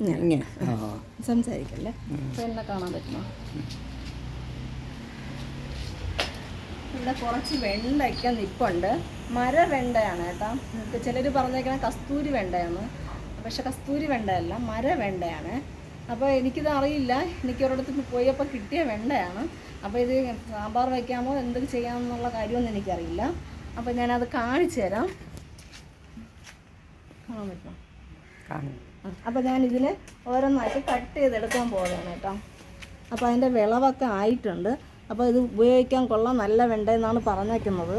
ഇങ്ങനെ. സംസാരിക്കല്ലേ? എന്നെ കാണാൻ പറ്റുമോ? ഇവിടെ കുറച്ച് വെണ്ടയ്ക്ക നിൽപ്പുണ്ട് മര വെണ്ടയാണ് കേട്ടോ. നിങ്ങൾക്ക് ചിലർ പറഞ്ഞേക്കണ കസ്തൂരി വെണ്ടയാണ്. പക്ഷെ കസ്തൂരി വെണ്ടയല്ല മര വെണ്ടയാണ്. അപ്പോൾ എനിക്കിത് അറിയില്ല. എനിക്ക് ഒരിടത്ത് പോയപ്പോൾ കിട്ടിയ വെണ്ടയാണ്. അപ്പോൾ ഇത് സാമ്പാർ വയ്ക്കാമോ എന്തൊക്കെ ചെയ്യാമെന്നുള്ള കാര്യമൊന്നും എനിക്കറിയില്ല. അപ്പോൾ ഞാനത് കാണിച്ചു തരാം കാണാൻ പറ്റുമോ? അപ്പോൾ ഞാൻ ഇതിൽ ഓരോന്നായിട്ട് കട്ട് ചെയ്തെടുക്കാൻ പോവുകയാണ് കേട്ടോ. അപ്പോൾ അതിന്റെ വിളവൊക്കെ ആയിട്ടുണ്ട്. അപ്പോൾ ഇത് ഉപയോഗിക്കാൻ കൊള്ളാം നല്ല വെണ്ടെന്നാണ് പറഞ്ഞേക്കുന്നത്.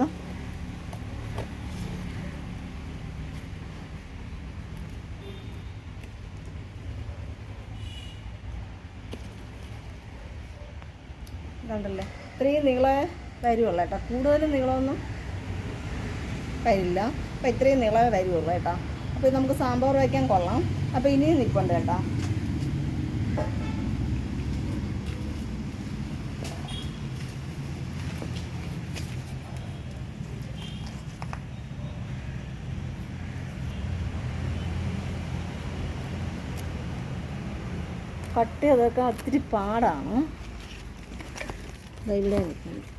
കണ്ടല്ലേ ഇത്രയും നീളേ വരുവുള്ളൂ കേട്ടോ. കൂടുതലും നീളമൊന്നും വരില്ല. അപ്പോൾ ഇത്രയും നീളമേ വരുവുള്ളൂ കേട്ടോ. അപ്പോൾ നമുക്ക് സാമ്പാർ വയ്ക്കാൻ കൊള്ളാം. അപ്പോൾ ഇനിയും നിൽപ്പുണ്ട് കേട്ടോ. കട്ടി അതൊക്കെ ഒത്തിരി പാടാണ്. ഇവിടെ ഇവിടെ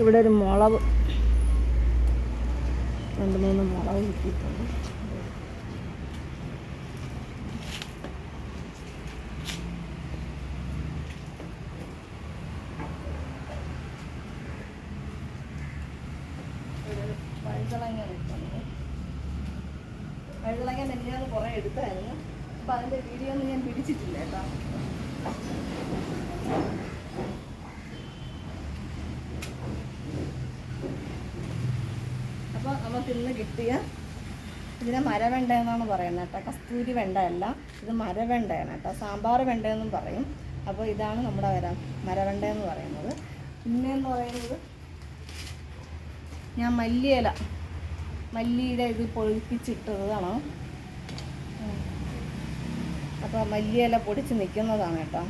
ഇവിടെ ഒരു മുളക്. രണ്ട് മൂന്ന് മുളക് കിട്ടിയിട്ടുണ്ട്. വഴുതളങ്ങ എടുത്തായിരുന്നു. അപ്പം അതിന്റെ വീഡിയോ ഒന്നും ഞാൻ പിടിച്ചിട്ടില്ല കേട്ടോ. ഇന്ന് കിട്ടിയ ഇതിനെ മരവെണ്ട എന്നാണ് പറയുന്നത് കേട്ടോ. കസ്തൂരി വെണ്ടയല്ല. ഇത് മരവെണ്ടയാണ് കേട്ടോ. സാമ്പാർ വെണ്ടയെന്നും പറയും. അപ്പോൾ ഇതാണ് നമ്മുടെ വര മരവെണ്ട എന്ന് പറയുന്നത്. പിന്നെ എന്ന് പറയുന്നത് ഞാൻ മല്ലിയില മല്ലിയുടെ ഇത് പൊഴിപ്പിച്ചിട്ടതാണ് അപ്പോൾ മല്ലിയില പൊടിച്ച് നിൽക്കുന്നതാണ് കേട്ടോ.